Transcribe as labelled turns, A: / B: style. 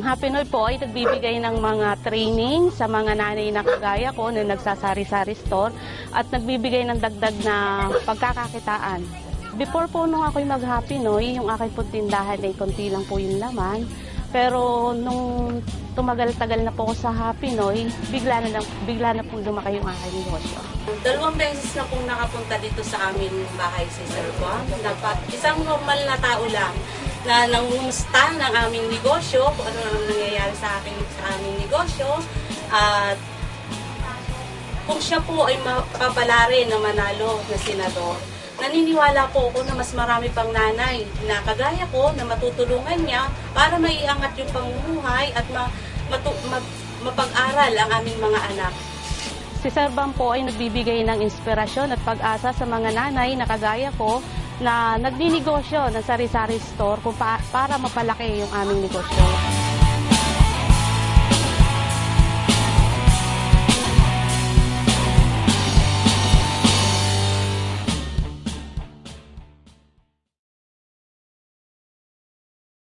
A: Ang Happy Noy po ay nagbibigay ng mga training sa mga nanay na kagaya ko na nagsasari-sari store at nagbibigay ng dagdag na pagkakakitaan. Before po nung ako'y mag-Happy Noy, yung aking po tindahan ay konti lang po yung laman. Pero nung tumagal-tagal na po ako sa Happy Noy, bigla na, lang, bigla na po lumaki yung aking negosyo.
B: Dalawang beses na pong nakapunta dito sa amin bahay si Sir Juan. Dapat isang normal na tao lang na nangumusta ng aming negosyo, kung ano ang nangyayari sa akin sa aming negosyo. At kung siya po ay mapapalari na manalo na senador, naniniwala po ako na mas marami pang nanay na kagaya ko na matutulungan niya para maiangat yung pamumuhay at ma, matu- mag- mapag-aral ang aming mga anak.
A: Si Sir Bam po ay nagbibigay ng inspirasyon at pag-asa sa mga nanay na kagaya ko na nagninegosyo ng sari-sari store kung pa- para mapalaki yung aming negosyo.